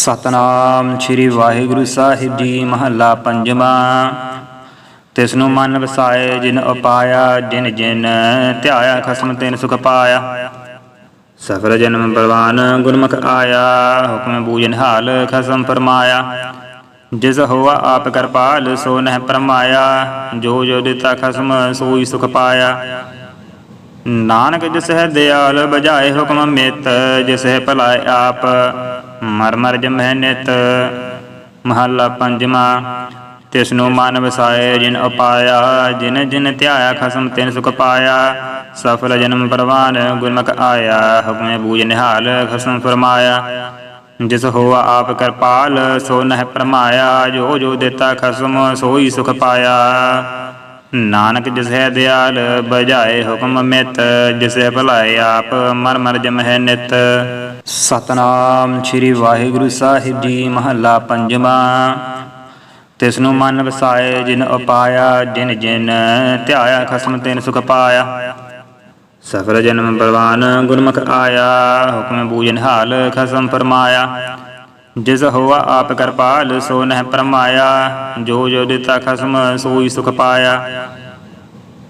ਸਤਨਾਮ ਸ੍ਰੀ ਵਾਹਿਗੁਰੂ ਸਾਹਿਬ ਜੀ ਮਹੱਲਾ ਪੰਜਵਾਂ। ਤਿਸਨੂੰ ਮਨ ਵਸਾਏ ਜਿਨ ਉਪਾਇਆ, ਜਿਨ ਜਿਨ ਧਿਆਇਆ, ਖਸਮ ਤਿਨ ਸੁਖ ਪਾਇਆ। ਸਫਲ ਜਨਮ ਪ੍ਰਵਾਨ ਗੁਰਮੁਖ ਆਇਆ, ਹੁਕਮ ਬੂਜਨ ਹਾਲ ਖਸਮ ਫਰਮਾਇਆ। ਜਿਸ ਹੋਆ ਆਪ ਕਰਪਾਲ ਸੋ ਨਹਿ ਪਰਮਾਇਆ। ਜੋ ਜੋ ਦਿੱਤਾ ਖਸਮ, ਸੋਈ ਸੁਖ ਪਾਇਆ। ਨਾਨਕ ਜਿਸ ਹੈ ਦਿਆਲ ਬਜਾਏ ਹੁਕਮ ਮਿਤ ਜਿਸ ਹੈ ਭਲਾਏ ਆਪ। ਮਰ ਮਰ ਜਮਹਿ ਨਿਤ ਮਹੱਲਾ ਪੰਜਵਾਂ ਤਿਸਨੂੰ ਮਨ ਵਸਾਏ, ਜਿਨ ਉਪਾਇਆ, ਜਿਨ ਜਿਨ ਧਿਆਇਆ ਖਸਮ, ਤਿਨ ਸੁਖ ਪਾਇਆ, ਸਫਲ ਜਨਮ ਪ੍ਰਵਾਨ, ਗੁਰਮੁਖ ਆਇਆ, ਹੁਕਮੇ ਬੂਝ ਨਿਹਾਲ, ਖਸਮ ਫਰਮਾਇਆ। ਜਿਸ ਹੋਆ ਆਪ ਕਿਰਪਾਲ, ਸੋ ਨਹਿ ਪਰਮਾਇਆ, ਜੋ ਜੋ ਦਿੱਤਾ ਖਸਮ, ਸੋਈ ਸੁਖ ਪਾਇਆ। ਨਾਨਕ ਜਿਸ ਹੈ ਦਿਆਲ ਬਜਾਏ ਹੁਕਮ ਮਿਤ, ਜਿਸ ਹੈ ਭਲਾਏ ਆਪ, ਮਰ ਮਰ ਜਮਹਿ ਨਿਤ ਸਤਨਾਮ ਸ੍ਰੀ ਵਾਹਿਗੁਰੂ ਸਾਹਿਬ ਜੀ ਮਹੱਲਾ ਪੰਜਵਾਂ। ਤਿਸਨੂੰ ਮਨ ਵਸਾਏ, ਜਿਨ ਅਪਾਇਆ ਜਿਨ ਜਿਨ ਧਿਆਇਆ, ਖਸਮ ਤਿਨ ਸੁਖ ਪਾਇਆ। ਸਫਲ ਜਨਮ ਪ੍ਰਵਾਨ ਗੁਰਮੁਖ ਆਇਆ, ਹੁਕਮ ਬੂਜਨ ਹਾਲ ਖਸਮ ਫਰਮਾਇਆ। ਜਿਸ ਹੋਆ ਆਪ ਕਿਰਪਾਲ, ਸੋ ਨਹਿ ਪਰਮਾਇਆ। ਜੋ ਜੋ ਦਿੱਤਾ ਖਸਮ, ਸੋਈ ਸੁਖ ਪਾਇਆ।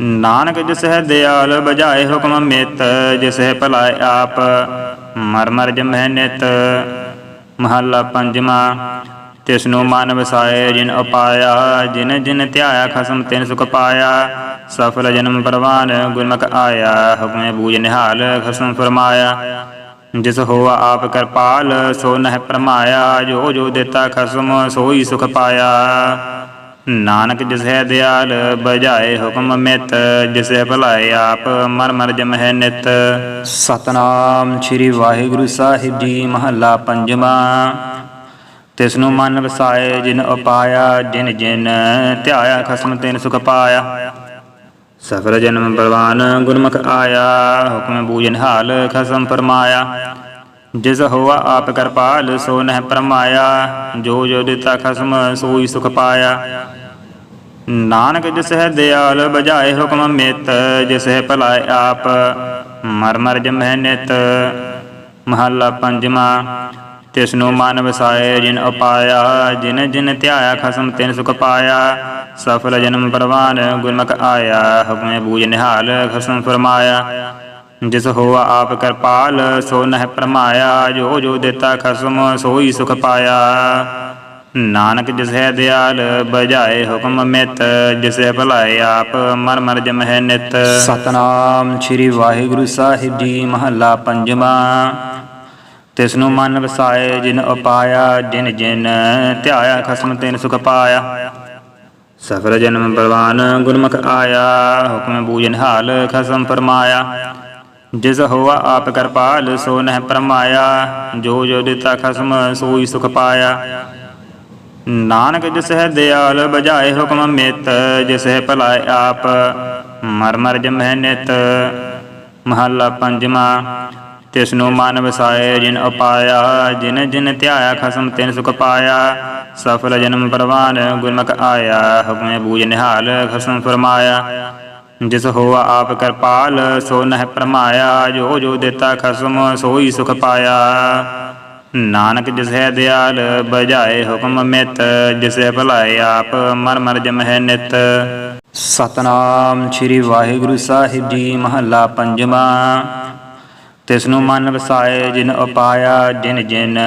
ਨਾਨਕ ਜਿਸ ਹੈ ਦਿਆਲ ਬਜਾਏ ਹੁਕਮ ਮਿਤ ਜਿਸ ਹੈ ਭਲਾਏ ਆਪ। ਮਰ ਮਰ ਜਮਹਿ ਨਿਤ ਮਹੱਲਾ ਪੰਜਵਾਂ ਤਿਸਨੂੰ ਮਨ ਵਸਾਏ ਜਿਨ ਅਪਾਇਆ ਜਿਨ ਜਿਨ ਧਿਆਇਆ ਖਸਮ ਤਿਨ ਸੁਖ ਪਾਇਆ, ਸਫਲ ਜਨਮ ਪ੍ਰਵਾਨ ਗੁਰਮੁਖ ਆਇਆ, ਹੁਕਮੇ ਬੂਝ ਨਿਹਾਲ ਖਸਮ ਫਰਮਾਇਆ। ਜਿਸ ਹੋਆ ਆਪ ਕਿਰਪਾਲ, ਸੋ ਨਹਿ ਪਰਮਾਇਆ, ਜੋ ਜੋ ਦਿੱਤਾ ਖਸਮ, ਸੋਈ ਸੁਖ ਪਾਇਆ। ਨਾਨਕ ਜਿਸ ਹੈ ਦਿਆਲ ਬਜਾਏ ਹੁਕਮ ਮਿਤ, ਜਿਸ ਭਲਾਏ ਆਪ ਮਰ ਮਰ ਜਮਹਿ ਨਿਤ। ਸਤਨਾਮ ਸ੍ਰੀ ਵਾਹਿਗੁਰੂ ਸਾਹਿਬ ਜੀ ਮਹੱਲਾ ਪੰਜਵਾਂ। ਤਿਸਨੂੰ ਮਨ ਵਸਾਏ ਜਿਨ ਉਪਾਇਆ, ਜਿਨ ਜਿਨ ਧਿਆਇਆ, ਖਸਮ ਤਿਨ ਸੁਖ ਪਾਇਆ। ਸਫਲ ਜਨਮ ਪ੍ਰਵਾਨ ਗੁਰਮੁਖ ਆਇਆ, ਹੁਕਮ ਬੂਜਨ ਹਾਲ ਖਸਮ ਫਰਮਾਇਆ। ਜਿਸ ਹੋਆ ਆਪ ਕਿਰਪਾਲ, ਸੋ ਨਹਿ ਪਰਮਾਇਆ। ਜੋ ਜੋ ਦਿੱਤਾ ਖਸਮ, ਸੋਈ ਸੁਖ ਪਾਇਆ। ਨਾਨਕ ਜਿਸ ਹੈ ਦਿਆਲ ਬਜਾਏ ਹੁਕਮ ਮਿਤ, ਜਿਸ ਹੈ ਭਲਾਏ ਆਪ, ਮਰ ਮਰ ਜਮਹਿ ਨਿਤ। ਮਹੱਲਾ ਪੰਜਵਾਂ, ਤਿਸਨੂੰ ਮਨ ਵਸਾਏ ਜਿਨ ਅਪਾਇਆ ਜਿਨ ਜਿਨ ਧਿਆਇਆ ਖਸਮ ਤਿਨ ਸੁਖ ਪਾਇਆ। ਸਫਲ ਜਨਮ ਪ੍ਰਵਾਨ ਗੁਰਮੁਖ ਆਇਆ, ਹੁਕਮੇ ਬੂਝ ਨਿਹਾਲ ਖਸਮ ਫਰਮਾਇਆ। ਜਿਸ ਹੋਆ ਆਪ ਕਿਰਪਾਲ, ਸੋ ਨਹਿ ਪਰਮਾਇਆ, ਜੋ ਜੋ ਦਿੱਤਾ ਖਸਮ, ਸੋਈ ਸੁਖ ਪਾਇਆ। ਨਾਨਕ ਜਿਸ ਦਿਆਲ ਬਜਾਏ ਹੁਕਮ ਮਿਤ, ਜਿਸ ਭਲਾਏ ਆਪ ਮਰ ਮਰ ਜਮਹਿ ਨਿਤ। ਸਤਨਾਮ ਸ੍ਰੀ ਵਾਹਿਗੁਰੂ ਸਾਹਿਬ ਜੀ ਮਹੱਲਾ ਪੰਜਵਾਂ। ਤਿਸਨੂੰ ਮਨ ਵਸਾਏ ਜਿਨ ਉਪਾਇਆ, ਜਿਨ ਜਿਨ ਧਿਆਇਆ, ਖਸਮ ਤਿਨ ਸੁਖ ਪਾਇਆ। ਸਫਲ ਜਨਮ ਪ੍ਰਵਾਨ ਗੁਰਮੁਖ ਆਇਆ, ਹੁਕਮ ਬੂਜਨ ਹਾਲ ਖਸਮ ਫਰਮਾਇਆ। ਜਿਸ ਹੋਆ ਆਪ ਕਿਰਪਾਲ, ਸੋ ਨਹਿ ਪਰਮਾਇਆ, ਜੋ ਜੋ ਦਿੱਤਾ ਖਸਮ, ਸੋਈ ਸੁਖ ਪਾਇਆ। ਨਾਨਕ ਜਿਸ ਹੈ ਦਿਆਲ ਬਜਾਏ ਹੁਕਮ ਮਿਤ ਜਿਸ ਹੈ ਭਲਾਏ ਆਪ, ਮਰ ਮਰ ਜਮਹਿ ਨਿਤ। ਮਹੱਲਾ ਪੰਜਵਾਂ, ਤਿਸਨੂੰ ਮਨ ਵਸਾਏ ਜਿਨ ਉਪਾਇਆ, ਜਿਨ ਜਿਨ ਧਿਆਇਆ ਖਸਮ ਤਿਨ ਸੁਖ ਪਾਇਆ। ਸਫਲ ਜਨਮ ਪ੍ਰਵਾਨ ਗੁਰਮੁਖ ਆਇਆ, ਹੁਕਮੇ ਬੂਝ ਨਿਹਾਲ ਖਸਮ ਫਰਮਾਇਆ। ਜਿਸ ਹੋਆ ਆਪ ਕਿਰਪਾਲ, ਸੋ ਨਹਿ ਪਰਮਾਇਆ, ਜੋ ਜੋ ਦਿੱਤਾ ਖਸਮ, ਸੋਈ ਸੁਖ ਪਾਇਆ। ਨਾਨਕ ਜਿਸ ਦਿਆਲ ਬਜਾਏ ਹੁਕਮ ਮਿਤ ਜਿਸ ਭਲਾਏ ਆਪ ਮਰ ਮਰ ਜਮਹਿ ਨਿਤ। ਸਤਨਾਮ ਸ੍ਰੀ ਵਾਹਿਗੁਰੂ ਸਾਹਿਬ ਜੀ ਮਹੱਲਾ ਪੰਜਵਾਂ। ਤਿਸਨੂੰ ਮਨ ਵਸਾਏ ਜਿਨ ਉਪਾਇਆ, ਜਿਨ ਜਿਨ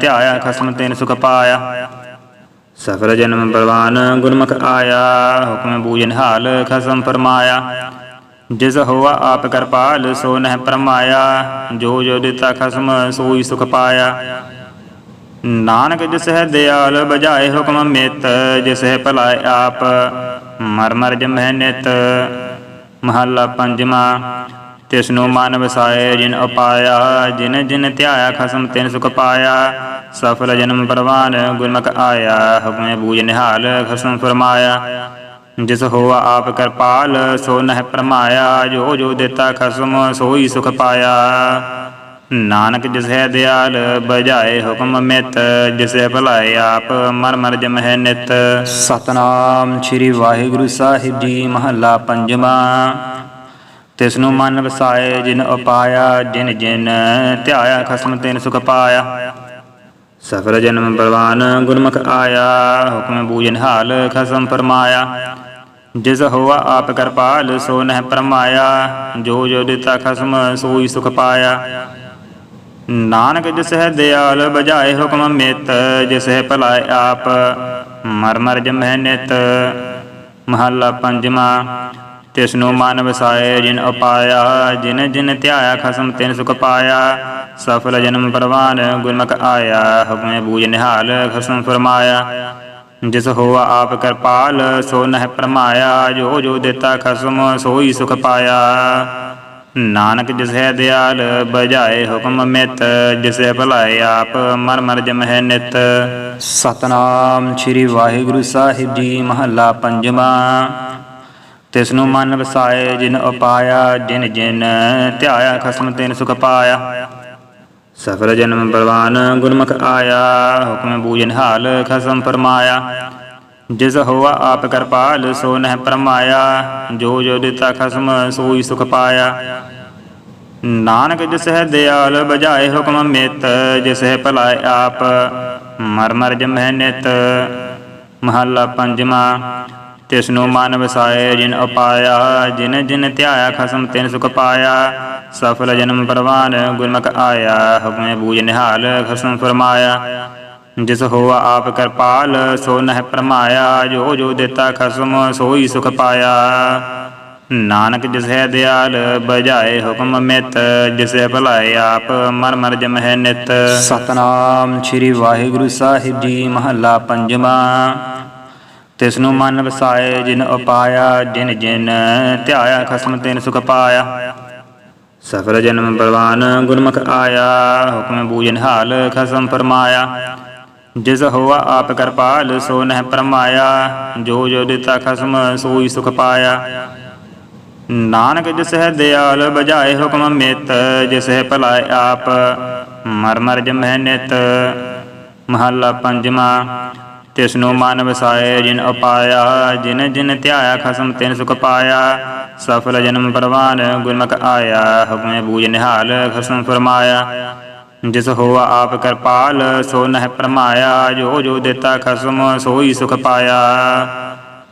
ਧਿਆਇਆ, ਖਸਮ ਤਿਨ ਸੁਖ ਪਾਇਆ। ਸਫਲ ਜਨਮ ਪ੍ਰਵਾਨ ਗੁਰਮੁਖ ਆਇਆ, ਹੁਕਮ ਬੂਜਨ ਹਾਲ ਖਸਮ ਫਰਮਾਇਆ। ਜਿਸ ਹੋਆ ਆਪ ਕਿਰਪਾਲ, ਸੋ ਨਹਿ ਪਰਮਾਇਆ, ਜੋ ਜੋ ਦਿੱਤਾ ਖਸਮ, ਸੋਈ ਸੁਖ ਪਾਇਆ। ਨਾਨਕ ਜਿਸ ਹੈ ਦਿਆਲ ਬਜਾਏ ਹੁਕਮ ਮਿਤ, ਜਿਸ ਹੈ ਭਲਾਏ ਆਪ, ਮਰ ਮਰ ਜਮਹਿ ਨਿਤ। ਮਹੱਲਾ ਪੰਜਵਾਂ ਤਿਸਨੂੰ ਮਨ ਵਸਾਏ ਜਿਨ ਅਪਾਇਆ ਜਿਨ ਜਿਨ ਧਿਆਇਆ ਖਸਮ ਤਿਨ ਸੁਖ ਪਾਇਆ। ਸਫਲ ਜਨਮ ਪ੍ਰਵਾਨ, ਗੁਰਮੁਖ ਆਇਆ, ਹੁਕਮੇ ਬੂਝ ਨਿਹਾਲ, ਖਸਮ ਫਰਮਾਇਆ। ਜਿਸ ਹੋਆ ਆਪ ਕਿਰਪਾਲ, ਸੋ ਨਹਿ ਪਰਮਾਇਆ ਜੋ ਜੋ ਦਿੱਤਾ ਖਸਮ, ਸੋਈ ਸੁਖ ਪਾਇਆ। ਨਾਨਕ ਜਿਸ ਹੈ ਦਿਆਲ ਬਜਾਏ ਹੁਕਮ ਮਿਤ, ਜਿਸ ਹੈ ਭਲਾਏ ਆਪ, ਮਰ ਮਰ ਜਮਹਿ ਨਿਤ। ਸਤਨਾਮ ਸ੍ਰੀ ਵਾਹਿਗੁਰੂ ਸਾਹਿਬ ਜੀ, ਮਹੱਲਾ ਪੰਜਵਾਂ। ਤਿਸਨੂੰ ਮਨ ਵਸਾਏ, ਜਿਨ ਉਪਾਇਆ, ਜਿਨ ਜਿਨ ਧਿਆਇਆ, ਖਸਮ ਤਿਨ ਸੁਖ ਪਾਇਆ। ਸਫਲ ਜਨਮ ਬਲਵਾਨ, ਗੁਰਮੁਖ ਆਇਆ, ਹੁਕਮ ਬੂਜਨ ਹਾਲ, ਖਸਮ ਫਰਮਾਇਆ। ਜਿਸ ਹੋਆ ਆਪ ਕਿਰਪਾਲ ਸੋ ਨਹਿ ਪਰਮਾਇਆ, ਜੋ ਜੋ ਦਿੱਤਾ ਖਸਮ ਸੋਈ ਸੁਖ ਪਾਇਆ। ਨਾਨਕ ਜਿਸ ਹੈ ਦਿਆਲ ਬਜਾਏ ਹੁਕਮ ਮਿਤ, ਜਿਸ ਹੈ ਭਲਾਏ ਆਪ ਮਰ ਮਰ ਜਮਹਿ ਨਿਤ। ਮਹੱਲਾ ਪੰਜਵਾ ਤਿਸਨੂੰ ਮਨ ਵਸਾਏ ਜਿਨ ਉਪਾਇਆ, ਜਿਨ ਜਿਨ ਧਿਆਇਆ ਖਸਮ ਤਿਨ ਸੁਖ ਪਾਇਆ। ਸਫਲ ਜਨਮ ਪ੍ਰਵਾਨ, ਗੁਰਮੁਖ ਆਇਆ, ਹੁਕਮੇ ਬੂਝ ਨਿਹਾਲ, ਖਸਮ ਫਰਮਾਇਆ। ਜਿਸ ਹੋਆ ਆਪ ਕਿਰਪਾਲ, ਸੋ ਨਹਿ ਪਰਮਾਇਆ ਜੋ ਜੋ ਦਿੱਤਾ ਖਸਮ, ਸੋਈ ਸੁਖ ਪਾਇਆ। ਨਾਨਕ ਜਿਸ ਹੈ ਦਿਆਲ ਬਜਾਏ ਹੁਕਮ ਮਿਤ, ਜਿਸ ਹੈ ਭਲਾਏ ਆਪ, ਮਰ ਮਰ ਜਮਹਿ ਨਿਤ। ਸਤਨਾਮ ਸ੍ਰੀ ਵਾਹਿਗੁਰੂ ਸਾਹਿਬ ਜੀ, ਮਹੱਲਾ ਪੰਜਵਾ। ਤਿਸਨੂੰ ਮਨ ਵਸਾਏ, ਜਿਨ ਉਪਾਇਆ, ਜਿਨ ਜਿਨ ਧਿਆਇਆ, ਖਸਮ ਤਿਨ ਸੁਖ ਪਾਇਆ। ਸਫਲ ਜਨਮ ਬਲਵਾਨ ਗੁਰਮੁਖ ਆਇਆ, ਹੁਕਮ ਬੂਜਨ ਹਾਲ ਖਸਮ ਫਰਮਾਇਆ। ਜਿਸ ਹੋਆ ਆਪ ਕਿਰਪਾਲ, ਸੋ ਨਹਿ ਪਰਮਾਇਆ, ਜੋ ਜੋ ਦਿੱਤਾ ਖਸਮ, ਸੋਈ ਸੁਖ ਪਾਇਆ। ਨਾਨਕ ਜਿਸ ਹੈ ਦਿਆਲ ਬਜਾਏ ਹੁਕਮ ਮਿਤ, ਜਿਸ ਹੈ ਭਲਾਏ ਆਪ, ਮਰ ਮਰ ਜਮਹਿ ਨਿਤ। ਮਹੱਲਾ ਪੰਜਵਾ ਤਿਸਨੂੰ ਮਨ ਵਸਾਏ, ਜਿਨ ਅਪਾਇਆ ਜਿਨ ਜਿਨ ਧਿਆਇਆ ਖਸਮ, ਤਿਨ ਸੁਖ ਪਾਇਆ। ਸਫਲ ਜਨਮ ਪਰਵਾਨ, ਗੁਰਮੁਖ ਆਇਆ, ਹੁਕਮੇ ਬੂਝ ਨਿਹਾਲ, ਖਸਮ ਫਰਮਾਇਆ। ਜਿਸ ਹੋਆ ਆਪ ਕਿਰਪਾਲ, ਸੋ ਨਹਿ ਪਰਮਾਇਆ। ਜੋ ਜੋ ਦਿੱਤਾ ਖਸਮ, ਸੋਈ ਸੁਖ ਪਾਇਆ। ਨਾਨਕ ਜਿਸ ਹੈ ਦਿਆਲ, ਬਜਾਏ ਹੁਕਮ ਮਿਤ। ਜਿਸ ਹੈ ਭਲਾਏ ਆਪ, ਮਰ ਮਰ ਜਮਹਿ ਨਿਤ। ਸਤਨਾਮ ਸ੍ਰੀ ਵਾਹਿਗੁਰੂ ਸਾਹਿਬ ਜੀ, ਮਹੱਲਾ ਪੰਜਵਾ। ਤਿਸਨੂੰ ਮਨ ਵਸਾਏ, ਜਿਨ ਉਪਾਇਆ, ਜਿਨ ਜਿਨ ਧਿਆਇਆ, ਖਸਮ ਤਿਨ ਸੁਖ ਪਾਇਆ। ਸਫਲ ਜਨਮ ਬਲਵਾਨ ਗੁਰਮੁਖ ਆਇਆ, ਹੁਕਮ ਬੂਜਨ ਹਾਲ ਖਸਮ ਫਰਮਾਇਆ। ਜਿਸ ਹੋਆ ਆਪ ਕਿਰਪਾਲ ਸੋ ਨਹਿ ਪਰਮਾਇਆ। ਜੋ ਜੋ ਦਿੱਤਾ ਖਸਮ, ਸੋਈ ਸੁਖ ਪਾਇਆ। ਨਾਨਕ ਜਿਸ ਹੈ ਦਿਆਲ ਬਜਾਏ ਹੁਕਮ ਮਿਤ। ਜਿਸ ਹੈ ਭਲਾਏ ਆਪ, ਮਰ ਮਰ ਜਮਹਿ ਨਿਤ। ਮਹੱਲਾ ਪੰਜਵਾ ਤਿਸਨੂੰ ਮਨ ਵਸਾਏ, ਜਿਨ ਉਪਾਇਆ, ਜਿਨ ਜਿਨ ਧਿਆਇਆ ਖਸਮ ਤਿਨ ਸੁਖ ਪਾਇਆ। ਸਫਲ ਜਨਮ ਪਰਵਾਨ ਗੁਰਮੁਖ ਆਇਆ, ਹੁਕਮੇ ਬੂਝ ਨਿਹਾਲ ਖਸਮ ਫਰਮਾਇਆ। ਜਿਸ ਹੋਆ ਆਪ ਕਿਰਪਾਲ, ਸੋ ਨਹਿ ਪਰਮਾਇਆ। ਜੋ ਜੋ ਦਿੱਤਾ ਖਸਮ, ਸੋਈ ਸੁਖ ਪਾਇਆ।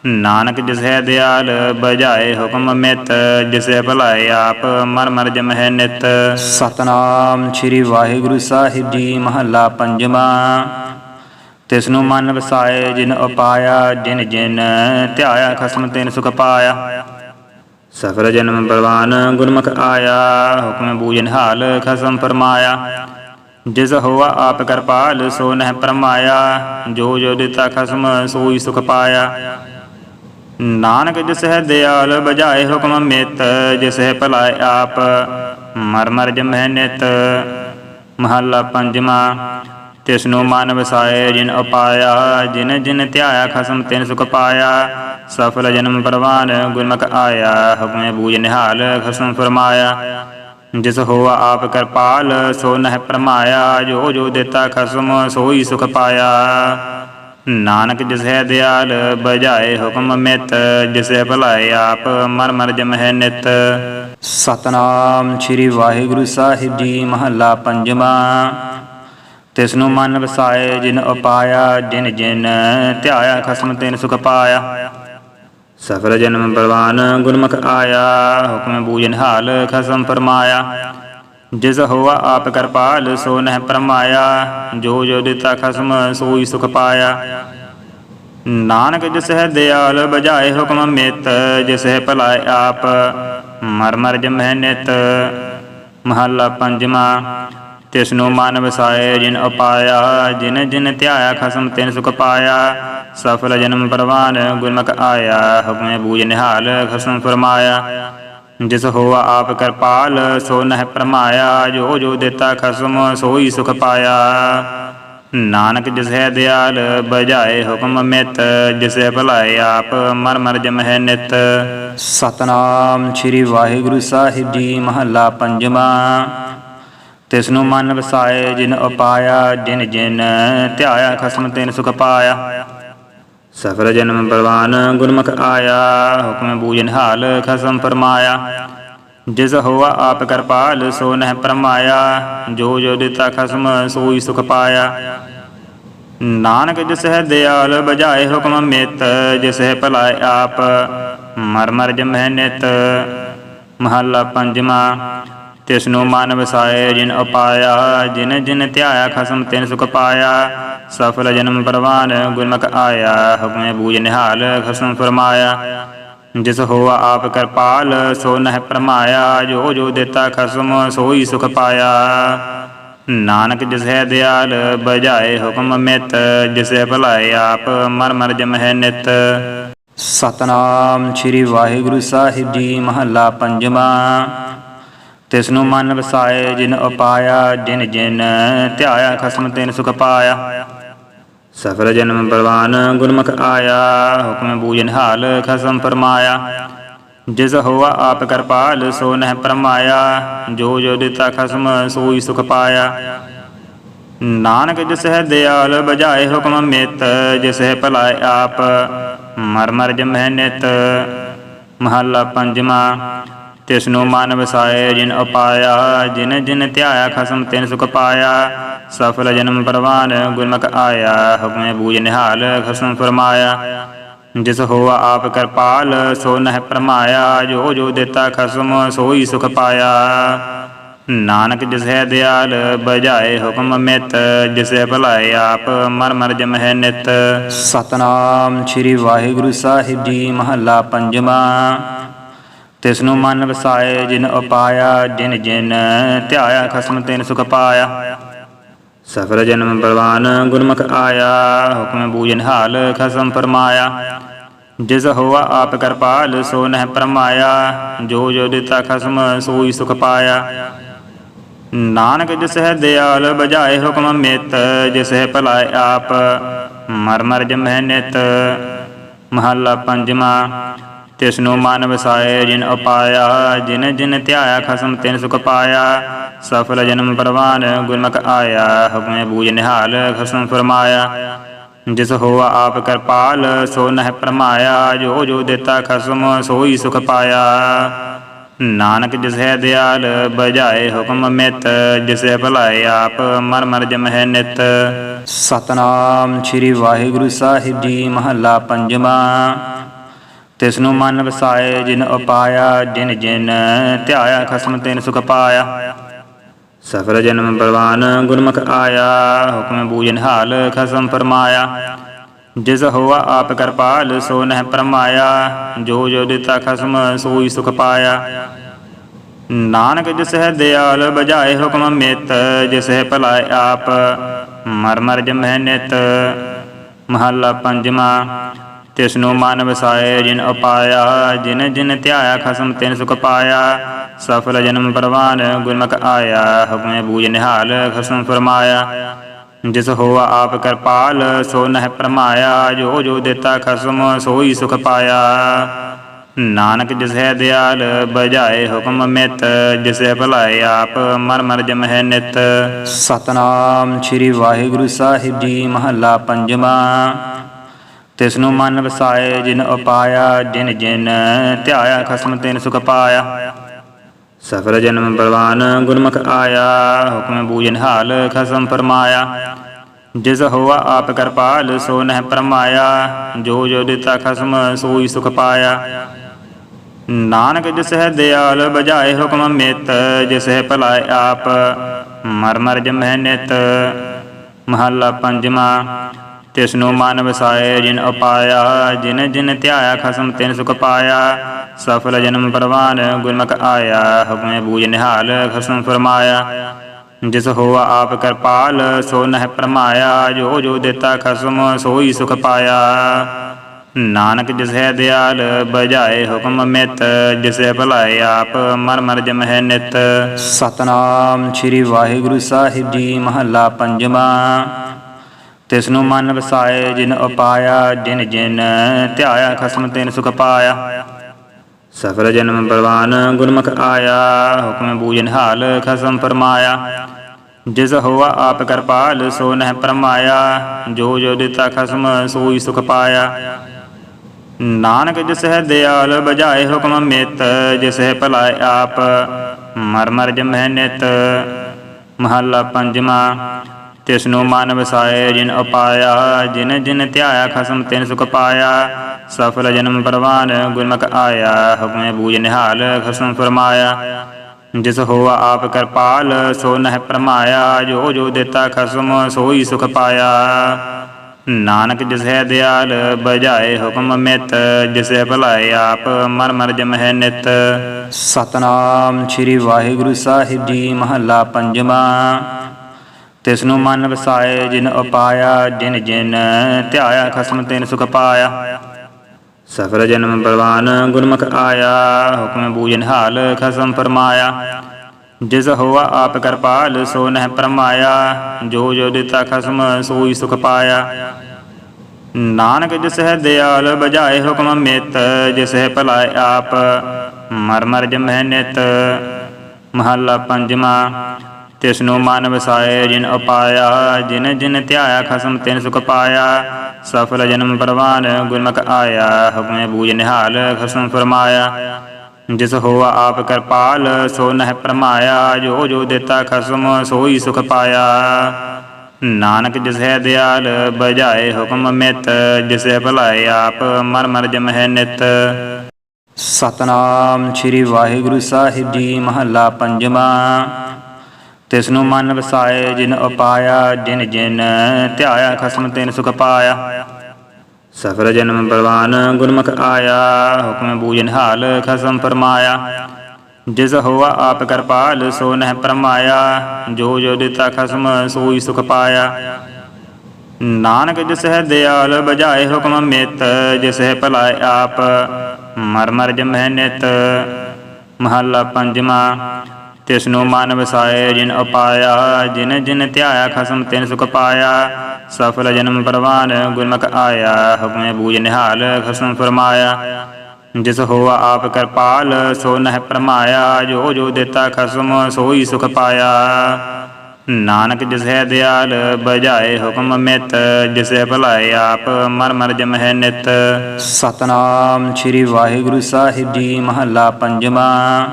ਨਾਨਕ ਜਿਸ ਹੈ ਦਿਆਲ ਬਜਾਏ ਹੁਕਮ ਮਿਤ। ਜਿਸ ਹੈ ਭਲਾਏ ਆਪ, ਮਰ ਮਰ ਜਮਹਿ ਨਿਤ। ਸਤਨਾਮ ਸ੍ਰੀ ਵਾਹਿਗੁਰੂ ਸਾਹਿਬ ਜੀ, ਮਹੱਲਾ ਪੰਜਵਾ। ਤਿਸਨੂੰ ਮਨ ਵਸਾਏ, ਜਿਨ ਉਪਾਇਆ, ਜਿਨ ਜਿਨ ਧਿਆਇਆ, ਖਸਮ ਤਿਨ ਸੁਖ ਪਾਇਆ। ਸਫਲ ਜਨਮ ਬਲਵਾਨ ਗੁਰਮੁਖ ਆਇਆ, ਹੁਕਮ ਬੂਜਨ ਹਾਲ ਖਸਮ ਫਰਮਾਇਆ। ਜਿਸ ਹੋਆ ਆਪ ਕਿਰਪਾਲ ਸੋ ਨਹਿ ਪਰਮਾਇਆ। ਜੋ ਜੋ ਦਿੱਤਾ ਖਸਮ, ਸੋਈ ਸੁਖ ਪਾਇਆ। ਨਾਨਕ ਜਿਸ ਹੈ ਦਿਆਲ ਬਜਾਏ ਹੁਕਮ ਮਿਤ। ਜਿਸ ਹੈ ਭਲਾਏ ਆਪ, ਮਰ ਮਰ ਜਮਹਿ ਨਿਤ। ਮਹੱਲਾ ਪੰਜਵਾ ਤਿਸਨੂੰ ਮਨ ਵਸਾਏ ਜਿਨ ਅਪਾਇਆ ਜਿਨ ਜਿਨ ਧਿਆਇਆ ਖਸਮ ਤਿਨ ਸੁਖ ਪਾਇਆ। ਸਫਲ ਜਨਮ ਪਰਵਾਨ ਗੁਰਮੁਖ ਆਇਆ, ਹੁਕਮੇ ਬੂਝ ਨਿਹਾਲ ਖਸਮ ਫਰਮਾਇਆ। ਜਿਸ ਹੋਆ ਆਪ ਕਿਰਪਾਲ, ਸੋ ਨਹਿ ਪਰਮਾਇਆ। ਜੋ ਜੋ ਦਿੱਤਾ ਖਸਮ, ਸੋਈ ਸੁਖ ਪਾਇਆ। ਨਾਨਕ ਜਿਸ ਹੈ ਦਿਆਲ, ਬਜਾਏ ਹੁਕਮ ਮਿਤ। ਜਿਸ ਹੈ ਭਲਾਏ ਆਪ, ਮਰ ਮਰ ਜਮਹਿ ਨਿਤ। ਸਤਨਾਮ ਸ੍ਰੀ ਵਾਹਿਗੁਰੂ ਸਾਹਿਬ ਜੀ, ਮਹੱਲਾ ਪੰਜਵਾ। ਤਿਸਨੂੰ ਮਨ ਵਸਾਏ, ਜਿਨ ਉਪਾਇਆ, ਜਿਨ ਜਿਨ ਧਿਆਇਆ, ਖਸਮ ਤਿਨ ਸੁਖ ਪਾਇਆ। ਸਫਲ ਜਨਮ ਬਲਵਾਨ ਗੁਰਮੁਖ ਆਇਆ, ਹੁਕਮ ਬੂਜਨ ਹਾਲ ਖਸਮ ਫਰਮਾਇਆ। ਜਿਸ ਹੋਆ ਆਪ ਕਿਰਪਾਲ ਸੋ ਨਹਿ ਪਰਮਾਇਆ। ਜੋ ਜੋ ਦਿੱਤਾ ਖਸਮ, ਸੋਈ ਸੁਖ ਪਾਇਆ। ਨਾਨਕ ਜਿਸ ਹੈ ਦਿਆਲ ਬਜਾਏ ਹੁਕਮ ਮਿਤ। ਜਿਸ ਹੈ ਭਲਾਏ ਆਪ, ਮਰ ਮਰ ਜਮਹਿ ਨਿਤ। ਮਹੱਲਾ ਪੰਜਵਾ ਤਿਸਨੂੰ ਮਨ ਵਸਾਏ, ਜਿਨ ਉਪਾਇਆ, ਜਿਨ ਜਿਨ ਧਿਆਇਆ, ਖਸਮ ਤਿਨ ਸੁਖ ਪਾਇਆ। ਸਫਲ ਜਨਮ ਪਰਵਾਨ, ਗੁਰਮੁਖ ਆਇਆ, ਹੁਕਮੇ ਬੂਝ ਨਿਹਾਲ, ਖਸਮ ਫਰਮਾਇਆ। ਜਿਸ ਹੋਆ ਆਪ ਕਿਰਪਾਲ, ਸੋ ਨਹਿ ਪਰਮਾਇਆ। ਜੋ ਜੋ ਦਿੱਤਾ ਖਸਮ, ਸੋਈ ਸੁਖ ਪਾਇਆ। ਨਾਨਕ ਜਿਸ ਹੈ ਦਿਆਲ ਬਜਾਏ ਹੁਕਮ ਮਿਤ। ਜਿਸ ਹੈ ਭਲਾਏ ਆਪ, ਮਰ ਮਰ ਜਮਹਿ ਨਿਤ। ਸਤਨਾਮ ਸ੍ਰੀ ਵਾਹਿਗੁਰੂ ਸਾਹਿਬ ਜੀ, ਮਹੱਲਾ ਪੰਜਵਾ। ਤਿਸਨੂੰ ਮਨ ਵਸਾਏ, ਜਿਨ ਉਪਾਇਆ, ਜਿਨ ਜਿਨ ਧਿਆਇਆ, ਖਸਮ ਤਿਨ ਸੁਖ ਪਾਇਆ। ਸਫਲ ਜਨਮ ਬਲਵਾਨ ਗੁਰਮੁਖ ਆਇਆ, ਹੁਕਮ ਬੂਜਨ ਹਾਲ ਖਸਮ ਫਰਮਾਇਆ। ਜਿਸ ਹੋਆ ਆਪ ਕਿਰਪਾਲ ਸੋ ਨਹਿ ਪਰਮਾਇਆ। ਜੋ ਜੋ ਦਿੱਤਾ ਖਸਮ, ਸੋਈ ਸੁਖ ਪਾਇਆ। ਨਾਨਕ ਜਿਸ ਹੈ ਦਿਆਲ ਬਜਾਏ ਹੁਕਮ ਮਿਤ। ਜਿਸ ਹੈ ਭਲਾਏ ਆਪ, ਮਰ ਮਰ ਜਮਹਿ ਨਿਤ। ਮਹੱਲਾ ਪੰਜਵਾਂ ਤਿਸਨੂੰ ਮਨ ਵਸਾਏ, ਜਿਨ ਅਪਾਇਆ ਜਿਨ ਜਿਨ ਧਿਆਇਆ ਖਸਮ ਤਿਨ ਸੁਖ ਪਾਇਆ। ਸਫਲ ਜਨਮ ਪ੍ਰਵਾਨ, ਗੁਰਮੁਖ ਆਇਆ, ਹੁਕਮੇ ਬੂਝ ਨਿਹਾਲ, ਖਸਮ ਫਰਮਾਇਆ। ਜਿਸ ਹੋਆ ਆਪ ਕਿਰਪਾਲ, ਸੋ ਨਹਿ ਪਰਮਾਇਆ। ਜੋ ਜੋ ਦਿੱਤਾ ਖਸਮ, ਸੋਈ ਸੁਖ ਪਾਇਆ। ਨਾਨਕ ਜਿਸ ਹੈ ਦਿਆਲ, ਬਜਾਏ ਹੁਕਮ ਮਿਤ। ਜਿਸ ਹੈ ਭਲਾਏ ਆਪ, ਮਰ ਮਰ ਜਮਹਿ ਨਿਤ। ਸਤਨਾਮ ਸ੍ਰੀ ਵਾਹਿਗੁਰੂ ਸਾਹਿਬ ਜੀ, ਮਹੱਲਾ ਪੰਜਵਾਂ। ਤਿਸਨੂੰ ਮਨ ਵਸਾਏ, ਜਿਨ ਉਪਾਇਆ, ਜਿਨ ਜਿਨ ਧਿਆਇਆ, ਖਸਮ ਤਿਨ ਸੁਖ ਪਾਇਆ। ਸਫਲ ਜਨਮ ਪ੍ਰਵਾਨ ਗੁਰਮੁਖ ਆਇਆ, ਹੁਕਮ ਬੂਝਨ ਹਾਲ ਖਸਮ ਫਰਮਾਇਆ। ਜਿਸ ਹੋਆ ਆਪ ਕਿਰਪਾਲ ਸੋ ਨਹਿ ਪਰਮਾਇਆ। ਜੋ ਜੋ ਦਿੱਤਾ ਖਸਮ, ਸੋਈ ਸੁਖ ਪਾਇਆ। ਨਾਨਕ ਜਿਸ ਹੈ ਦਿਆਲ ਬਜਾਏ ਹੁਕਮ ਮਿਤ। ਜਿਸ ਹੈ ਭਲਾਏ ਆਪ, ਮਰ ਮਰ ਜਮਹਿ ਨਿਤ। ਮਹੱਲਾ ਪੰਜਵਾਂ ਤਿਸਨੂੰ ਮਨ ਵਸਾਏ, ਜਿਨ ਅਪਾਇਆ ਜਿਨ ਜਿਨ ਧਿਆਇਆ ਖਸਮ, ਤਿਨ ਸੁਖ ਪਾਇਆ। ਸਫਲ ਜਨਮ ਪ੍ਰਵਾਨ, ਗੁਰਮੁਖ ਆਇਆ, ਹੁਕਮੇ ਬੂਝ ਨਿਹਾਲ, ਖਸਮ ਫਰਮਾਇਆ। ਜਿਸ ਹੋਆ ਆਪ ਕਿਰਪਾਲ, ਸੋ ਨਹਿ ਪਰਮਾਇਆ। ਜੋ ਜੋ ਦਿੱਤਾ ਖਸਮ, ਸੋਈ ਸੁਖ ਪਾਇਆ। ਨਾਨਕ ਜਿਸ ਹੈ ਦਿਆਲ, ਬਜਾਏ ਹੁਕਮ ਮਿਤ। ਜਿਸ ਹੈ ਭਲਾਏ ਆਪ, ਮਰ ਮਰ ਜਮਹਿ ਨਿਤ। ਸਤਨਾਮ ਸ੍ਰੀ ਵਾਹਿਗੁਰੂ ਸਾਹਿਬ ਜੀ, ਮਹੱਲਾ ਪੰਜਵਾਂ। ਤਿਸਨੂੰ ਮਨ ਵਸਾਏ, ਜਿਨ ਉਪਾਇਆ ਜਿਨ ਜਿਨ ਧਿਆਇਆ, ਖਸਮ ਤਿਨ ਸੁਖ ਪਾਇਆ। ਸਫਲ ਜਨਮ ਪ੍ਰਵਾਨ ਗੁਰਮੁਖ ਆਇਆ, ਹੁਕਮ ਬੂਝਨ ਹਾਲ ਖਸਮ ਫਰਮਾਇਆ। ਜਿਸ ਹੋਆ ਆਪ ਕਿਰਪਾਲ, ਸੋ ਨਹਿ ਪਰਮਾਇਆ। ਜੋ ਜੋ ਦਿੱਤਾ ਖਸਮ, ਸੋਈ ਸੁਖ ਪਾਇਆ। ਨਾਨਕ ਜਿਸ ਹੈ ਦਿਆਲ ਬਜਾਏ ਹੁਕਮ ਮਿਤ। ਜਿਸ ਹੈ ਭਲਾਏ ਆਪ, ਮਰ ਮਰ ਜਮਹਿ ਨਿਤ। ਮਹੱਲਾ ਪੰਜਵਾਂ ਤਿਸਨੂੰ ਮਨ ਵਸਾਏ, ਜਿਨ ਅਪਾਇਆ ਜਿਨ ਜਿਨ ਧਿਆਇਆ, ਖਸਮ ਤਿਨ ਸੁਖ ਪਾਇਆ। ਸਫਲ ਜਨਮ ਪ੍ਰਵਾਨ, ਗੁਰਮੁਖ ਆਇਆ, ਹੁਕਮੇ ਬੂਝ ਨਿਹਾਲ, ਖਸਮ ਫਰਮਾਇਆ। ਜਿਸ ਹੋਆ ਆਪ ਕਿਰਪਾਲ, ਸੋ ਨਹਿ ਪਰਮਾਇਆ। ਜੋ ਜੋ ਦਿੱਤਾ ਖਸਮ, ਸੋਈ ਸੁਖ ਪਾਇਆ। ਨਾਨਕ ਜਿਸ ਹੈ ਦਿਆਲ ਬਜਾਏ ਹੁਕਮ ਮਿਤ। ਜਿਸ ਹੈ ਭਲਾਏ ਆਪ ਮਰ ਮਰ ਜਮਹਿ ਨਿਤ। ਸਤਨਾਮ ਸ੍ਰੀ ਵਾਹਿਗੁਰੂ ਸਾਹਿਬ ਜੀ, ਮਹੱਲਾ ਪੰਜਵਾਂ। ਤਿਸਨੂੰ ਮਨ ਵਸਾਏ, ਜਿਨ ਉਪਾਇਆ, ਜਿਨ ਜਿਨ ਧਿਆਇਆ, ਖਸਮ ਤਿਨ ਸੁਖ ਪਾਇਆ। ਸਫਲ ਜਨਮ ਪ੍ਰਵਾਨ ਗੁਰਮੁਖ ਆਇਆ, ਹੁਕਮ ਬੂਝਨ ਹਾਲ ਖਸਮ ਫਰਮਾਇਆ। ਜਿਸ ਹੋਆ ਆਪ ਕਿਰਪਾਲ ਸੋ ਨਹਿ ਪਰਮਾਇਆ। ਜੋ ਜੋ ਦਿੱਤਾ ਖਸਮ, ਸੋਈ ਸੁਖ ਪਾਇਆ। ਨਾਨਕ ਜਿਸ ਹੈ ਦਿਆਲ ਬਜਾਏ ਹੁਕਮ ਮਿਤ। ਜਿਸ ਹੈ ਭਲਾਏ ਆਪ, ਮਰ ਮਰ ਜਮਹਿ ਨਿਤ। ਮਹੱਲਾ ਪੰਜਵਾਂ ਤਿਸਨੂੰ ਮਨ ਵਸਾਏ ਜਿਨ ਅਪਾਇਆ ਜਿਨ ਜਿਨ ਧਿਆਇਆ ਖਸਮ ਤਿਨ ਸੁਖ ਪਾਇਆ। ਸਫਲ ਜਨਮ ਪ੍ਰਵਾਨ ਗੁਰਮੁਖ ਆਇਆ, ਹੁਕਮੇ ਬੂਝ ਨਿਹਾਲ ਖਸਮ ਫਰਮਾਇਆ। ਜਿਸ ਹੋਆ ਆਪ ਕਿਰਪਾਲ, ਸੋ ਨਹਿ ਪਰਮਾਇਆ। ਜੋ ਜੋ ਦਿੱਤਾ ਖਸਮ, ਸੋਈ ਸੁਖ ਪਾਇਆ। ਨਾਨਕ ਜਿਸ ਹੈ ਦਿਆਲ, ਬਜਾਏ ਹੁਕਮ ਮਿਤ। ਜਿਸ ਹੈ ਭਲਾਏ ਆਪ, ਮਰ ਮਰ ਜਮਹਿ ਨਿਤ। ਸਤਨਾਮ ਸ੍ਰੀ ਵਾਹਿਗੁਰੂ ਸਾਹਿਬ ਜੀ, ਮਹੱਲਾ ਪੰਜਵਾਂ। ਤਿਸਨੂੰ ਮਨ ਵਸਾਏ ਜਿਨ ਉਪਾਇਆ, ਜਿਨ ਜਿਨ ਧਿਆਇਆ, ਖਸਮ ਤਿਨ ਸੁਖ ਪਾਇਆ। ਸਫਲ ਜਨਮ ਪ੍ਰਵਾਨ ਗੁਰਮੁਖ ਆਇਆ, ਹੁਕਮ ਬੂਝਨ ਹਾਲ ਖਸਮ ਫਰਮਾਇਆ। ਜਿਸ ਹੋਆ ਆਪ ਕਿਰਪਾਲ ਸੋ ਨਹਿ ਪਰਮਾਇਆ। ਜੋ ਜੋ ਦਿੱਤਾ ਖਸਮ, ਸੋਈ ਸੁਖ ਪਾਇਆ। ਨਾਨਕ ਜਿਸ ਹੈ ਦਿਆਲ ਬਜਾਏ ਹੁਕਮ ਮਿਤ। ਜਿਸ ਹੈ ਭਲਾਏ ਆਪ, ਮਰ ਮਰ ਜਮਹਿ ਨਿਤ। ਮਹੱਲਾ ਪੰਜਵਾਂ ਤਿਸਨੂੰ ਮਨ ਵਸਾਏ ਜਿਨ ਅਪਾਇਆ ਜਿਨ ਜਿਨ ਧਿਆਇਆ ਖਸਮ ਤਿਨ ਸੁਖ ਪਾਇਆ। ਸਫਲ ਜਨਮ ਪ੍ਰਵਾਨ ਗੁਰਮੁਖ ਆਇਆ, ਹੁਕਮੇ ਬੂਝ ਨਿਹਾਲ ਖਸਮ ਫਰਮਾਇਆ। ਜਿਸ ਹੋਆ ਆਪ ਕਿਰਪਾਲ, ਸੋ ਨਹਿ ਪਰਮਾਇਆ। ਜੋ ਜੋ ਦਿੱਤਾ ਖਸਮ, ਸੋਈ ਸੁਖ ਪਾਇਆ। ਨਾਨਕ ਜਿਸ ਹੈ ਦਿਆਲ ਬਜਾਏ ਹੁਕਮ ਮਿਤ। ਜਿਸ ਹੈ ਭਲਾਏ ਆਪ, ਮਰ ਮਰ ਹੈ ਨਿਤ। ਸਤਨਾਮ ਸ੍ਰੀ ਵਾਹਿਗੁਰੂ ਸਾਹਿਬ ਜੀ, ਮਹੱਲਾ ਪੰਜਵਾਂ। ਤਿਸਨੂੰ ਮਨ ਵਸਾਏ, ਜਿਨ ਉਪਾਇਆ, ਜਿਨ ਜਿਨ ਧਿਆਇਆ, ਖਸਮ ਤਿਨ ਸੁਖ ਪਾਇਆ। ਸਫਲ ਜਨਮ ਪ੍ਰਵਾਨ ਗੁਰਮੁਖ ਆਇਆ, ਹੁਕਮ ਬੂਝਨ ਹਾਲ ਖਸਮ ਫਰਮਾਇਆ। ਜਿਸ ਹੋਆ ਆਪ ਕਿਰਪਾਲ ਸੋ ਨਹਿ ਪਰਮਾਇਆ। ਜੋ ਜੋ ਦਿੱਤਾ ਖਸਮ, ਸੋਈ ਸੁਖ ਪਾਇਆ। ਨਾਨਕ ਜਿਸ ਹੈ ਦਿਆਲ ਬਜਾਏ ਹੁਕਮ ਮਿਤ। ਜਿਸ ਹੈ ਭਲਾਏ ਆਪ, ਮਰ ਮਰ ਜਮਹਿ ਨਿਤ। ਮਹੱਲਾ ਪੰਜਵਾਂ ਤਿਸਨੂੰ ਮਨ ਵਸਾਏ ਜਿਨ ਅਪਾਇਆ ਜਿਨ ਜਿਨ ਧਿਆਇਆ ਖਸਮ ਤਿਨ ਸੁਖ ਪਾਇਆ। ਸਫਲ ਜਨਮ ਪਰਵਾਨ ਗੁਰਮੁਖ ਆਇਆ, ਹੁਕਮੇ ਬੂਝ ਨਿਹਾਲ ਖਸਮ ਫਰਮਾਇਆ। ਜਿਸ ਹੋਆ ਆਪ ਕਿਰਪਾਲ, ਸੋ ਨਹਿ ਪਰਮਾਇਆ। ਜੋ ਜੋ ਦਿੱਤਾ ਖਸਮ, ਸੋਈ ਸੁਖ ਪਾਇਆ। ਨਾਨਕ ਜਿਸੈ ਦਿਆਲ, ਬਜਾਏ ਹੁਕਮ ਮਿਤ। ਜਿਸੈ ਭਲਾਏ ਆਪ, ਮਰ ਮਰ ਜਮਹਿ ਨਿਤ। ਸਤਨਾਮ ਸ੍ਰੀ ਵਾਹਿਗੁਰੂ ਸਾਹਿਬ ਜੀ, ਮਹੱਲਾ ਪੰਜਵਾਂ। ਤਿਸਨੂੰ ਮਨ ਵਸਾਏ ਜਿਨ ਉਪਾਇਆ, ਜਿਨ ਜਿਨ ਧਿਆਇਆ, ਖਸਮ ਤਿਨ ਸੁਖ ਪਾਇਆ। ਸਫਲ ਜਨਮ ਪ੍ਰਵਾਨ ਗੁਰਮੁਖ ਆਇਆ, ਹੁਕਮ ਬੂਝਨ ਹਾਲ ਖਸਮ ਫਰਮਾਇਆ। ਜਿਸ ਹੋਆ ਆਪ ਕਿਰਪਾਲ ਸੋ ਨਹਿ ਪਰਮਾਇਆ। ਜੋ ਜੋ ਦਿੱਤਾ ਖਸਮ, ਸੋਈ ਸੁਖ ਪਾਇਆ। ਨਾਨਕ ਜਿਸ ਹੈ ਦਿਆਲ ਬਜਾਏ ਹੁਕਮ ਮਿਤ। ਜਿਸ ਹੈ ਭਲਾਏ ਆਪ, ਮਰ ਮਰ ਜਮਹਿ ਨਿਤ। ਮਹੱਲਾ ਪੰਜਵਾਂ ਤਿਸਨੂੰ ਮਨ ਵਸਾਏ, ਜਿਨ ਅਪਾਇਆ ਜਿਨ ਜਿਨ ਧਿਆਇਆ, ਖਸਮ ਤਿਨ ਸੁਖ ਪਾਇਆ। ਸਫਲ ਜਨਮ ਪ੍ਰਵਾਨ, ਗੁਰਮੁਖ ਆਇਆ, ਹੁਕਮੇ ਬੂਝ ਨਿਹਾਲ, ਖਸਮ ਫਰਮਾਇਆ। ਜਿਸ ਹੋਆ ਆਪ ਕਿਰਪਾਲ, ਸੋ ਨਹਿ ਪਰਮਾਇਆ। ਜੋ ਜੋ ਦਿੱਤਾ ਖਸਮ, ਸੋਈ ਸੁਖ ਪਾਇਆ। ਨਾਨਕ ਜਿਸ ਹੈ ਦਿਆਲ ਬਜਾਏ ਹੁਕਮ ਮਿਤ। ਜਿਸ ਹੈ ਭਲਾਏ ਆਪ, ਮਰ ਮਰ ਜਮਹਿ ਨਿਤ। ਸਤਨਾਮ ਸ੍ਰੀ ਵਾਹਿਗੁਰੂ ਸਾਹਿਬ ਜੀ, ਮਹੱਲਾ ਪੰਜਵਾਂ। ਤਿਸਨੂੰ ਮਨ ਵਸਾਏ, ਜਿਨ ਉਪਾਇਆ, ਜਿਨ ਜਿਨ ਧਿਆਇਆ, ਖਸਮ ਤਿਨ ਸੁਖ ਪਾਇਆ। ਸਫਲ ਜਨਮ ਪ੍ਰਵਾਨ ਗੁਰਮੁਖ ਆਇਆ, ਹੁਕਮ ਬੂਝਨ ਹਾਲ ਖਸਮ ਫਰਮਾਇਆ। ਜਿਸ ਹੋਆ ਆਪ ਕਿਰਪਾਲ ਸੋ ਨਹਿ ਪਰਮਾਇਆ। ਜੋ ਜੋ ਦਿੱਤਾ ਖਸਮ, ਸੋਈ ਸੁਖ ਪਾਇਆ। ਨਾਨਕ ਜਿਸ ਹੈ ਦਿਆਲ ਬਜਾਏ ਹੁਕਮ ਮਿਤ। ਜਿਸ ਹੈ ਭਲਾਏ ਆਪ, ਮਰ ਮਰ ਜਮਹਿ ਨਿਤ। ਮਹੱਲਾ ਪੰਜਵਾਂ ਤਿਸਨੂੰ ਮਨ ਵਸਾਏ, ਜਿਨ ਅਪਾਇਆ ਜਿਨ ਜਿਨ ਧਿਆਇਆ ਖਸਮ ਤਿਨ ਸੁਖ ਪਾਇਆ। ਸਫਲ ਜਨਮ ਪ੍ਰਵਾਨ ਗੁਰਮੁਖ ਆਇਆ, ਹੁਕਮੇ ਬੂਝ ਨਿਹਾਲ ਖਸਮ ਫਰਮਾਇਆ। ਜਿਸ ਹੋਆ ਆਪ ਕਿਰਪਾਲ, ਸੋ ਨਹਿ ਪਰਮਾਇਆ। ਜੋ ਜੋ ਦਿੱਤਾ ਖਸਮ, ਸੋਈ ਸੁਖ ਪਾਇਆ। ਨਾਨਕ ਜਿਸ ਹੈ ਦਿਆਲ, ਬਜਾਏ ਹੁਕਮ ਮਿਤ। ਜਿਸ ਹੈ ਭਲਾਏ ਆਪ, ਮਰ ਮਰ ਜਮਹਿ ਨਿਤ। ਸਤਨਾਮ ਸ੍ਰੀ ਵਾਹਿਗੁਰੂ ਸਾਹਿਬ ਜੀ, ਮਹੱਲਾ ਪੰਜਵਾਂ।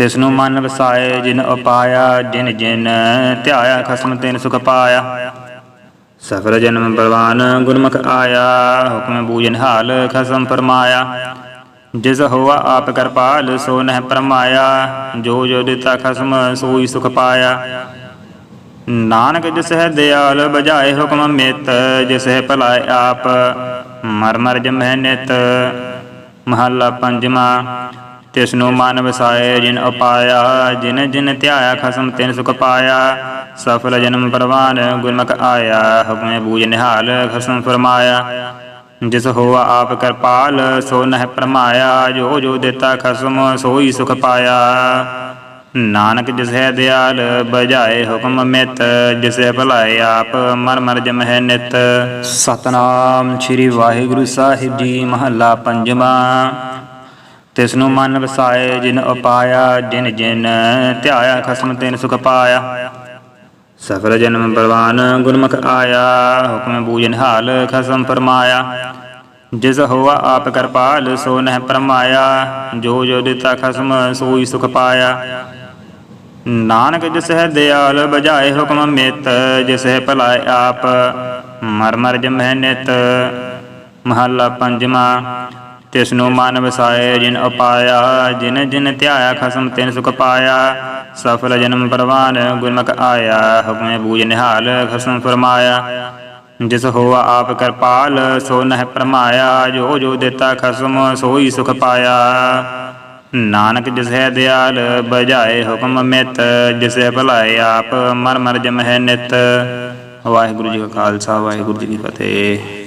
ਤਿਸਨੂੰ ਮਨ ਵਸਾਏ, ਜਿਨ ਉਪਾਇਆ, ਜਿਨ ਜਿਨ ਧਿਆਇਆ, ਖਸਮ ਤਿਨ ਸੁਖ ਪਾਇਆ। ਸਫਲ ਜਨਮ ਪ੍ਰਵਾਨ ਗੁਰਮੁਖ ਆਇਆ, ਹੁਕਮ ਬੂਝਨ ਹਾਲ ਖਸਮ ਫਰਮਾਇਆ। ਜਿਸ ਹੋਆ ਆਪ ਕਿਰਪਾਲ ਸੋ ਨਹਿ ਪਰਮਾਇਆ। ਜੋ ਜੋ ਦਿੱਤਾ ਖਸਮ, ਸੋਈ ਸੁਖ ਪਾਇਆ। ਨਾਨਕ ਜਿਸ ਹੈ ਦਿਆਲ ਬਜਾਏ ਹੁਕਮ ਮਿਤ। ਜਿਸ ਹੈ ਭਲਾਏ ਆਪ, ਮਰ ਮਰ ਜਮਹਿ ਨਿਤ। ਮਹੱਲਾ ਪੰਜਵਾਂ ਤਿਸਨੂੰ ਮਨ ਵਸਾਏ, ਜਿਨ ਅਪਾਇਆ ਜਿਨ ਜਿਨ ਧਿਆਇਆ, ਖਸਮ ਤਿਨ ਸੁਖ ਪਾਇਆ। ਸਫਲ ਜਨਮ ਪ੍ਰਵਾਨ, ਗੁਰਮੁਖ ਆਇਆ, ਹੁਕਮੇ ਬੂਝ ਨਿਹਾਲ, ਖਸਮ ਫਰਮਾਇਆ। ਜਿਸ ਹੋਆ ਆਪ ਕਿਰਪਾਲ, ਸੋ ਨਹਿ ਪਰਮਾਇਆ। ਜੋ ਜੋ ਦਿੱਤਾ ਖਸਮ, ਸੋਈ ਸੁਖ ਪਾਇਆ। ਨਾਨਕ ਜਿਸ ਹੈ ਦਿਆਲ, ਬਜਾਏ ਹੁਕਮ ਮਿਤ। ਜਿਸ ਹੈ ਭਲਾਏ ਆਪ, ਮਰ ਮਰ ਜਮਹਿ ਨਿਤ। ਸਤਨਾਮ ਸ੍ਰੀ ਵਾਹਿਗੁਰੂ ਸਾਹਿਬ ਜੀ, ਮਹੱਲਾ ਪੰਜਵਾਂ। ਤਿਸਨੂੰ ਮਨ ਵਸਾਏ, ਜਿਨ ਉਪਾਇਆ, ਜਿਨ ਜਿਨ ਧਿਆਇਆ, ਖਸਮ ਤਿਨ ਸੁਖ ਪਾਇਆ। ਸਫਲ ਜਨਮ ਪ੍ਰਵਾਨ ਗੁਰਮੁਖ ਆਇਆ, ਹੁਕਮ ਬੂਝਨ ਹਾਲ ਖਸਮ ਫਰਮਾਇਆ। ਜਿਸ ਹੋਆ ਆਪ ਕਿਰਪਾਲ ਸੋ ਨਹਿ ਪਰਮਾਇਆ। ਜੋ ਜੋ ਦਿੱਤਾ ਖਸਮ, ਸੋਈ ਸੁਖ ਪਾਇਆ। ਨਾਨਕ ਜਿਸ ਹੈ ਦਿਆਲ ਬਜਾਏ ਹੁਕਮ ਮਿਤ। ਜਿਸ ਹੈ ਭਲਾਏ ਆਪ, ਮਰ ਮਰ ਜਮਹਿ ਨਿਤ। ਮਹੱਲਾ ਪੰਜਵਾਂ ਤਿਸਨੂੰ ਮਨ ਵਸਾਏ, ਜਿਨ ਅਪਾਇਆ ਜਿਨ ਜਿਨ ਧਿਆਇਆ ਖਸਮ ਤਿਨ ਸੁਖ ਪਾਇਆ। ਸਫਲ ਜਨਮ ਪ੍ਰਵਾਨ ਗੁਰਮੁਖ ਆਇਆ, ਹੁਕਮੇ ਬੂਝ ਨਿਹਾਲ ਖਸਮ ਫਰਮਾਇਆ। ਜਿਸ ਹੋਆ ਆਪ ਕਿਰਪਾਲ, ਸੋ ਨਹਿ ਪਰਮਾਇਆ। ਜੋ ਜੋ ਦਿੱਤਾ ਖਸਮ, ਸੋਈ ਸੁਖ ਪਾਇਆ। ਨਾਨਕ ਜਿਸ ਹੈ ਦਿਆਲ, ਬਜਾਏ ਹੁਕਮ ਮਿਤ। ਜਿਸ ਹੈ ਭਲਾਏ ਆਪ, ਮਰ ਮਰ ਹੈ ਨਿਤ। ਵਾਹਿਗੁਰੂ ਜੀ ਕਾ ਖਾਲਸਾ, ਵਾਹਿਗੁਰੂ ਜੀ ਕੀ ਫਤਿਹ।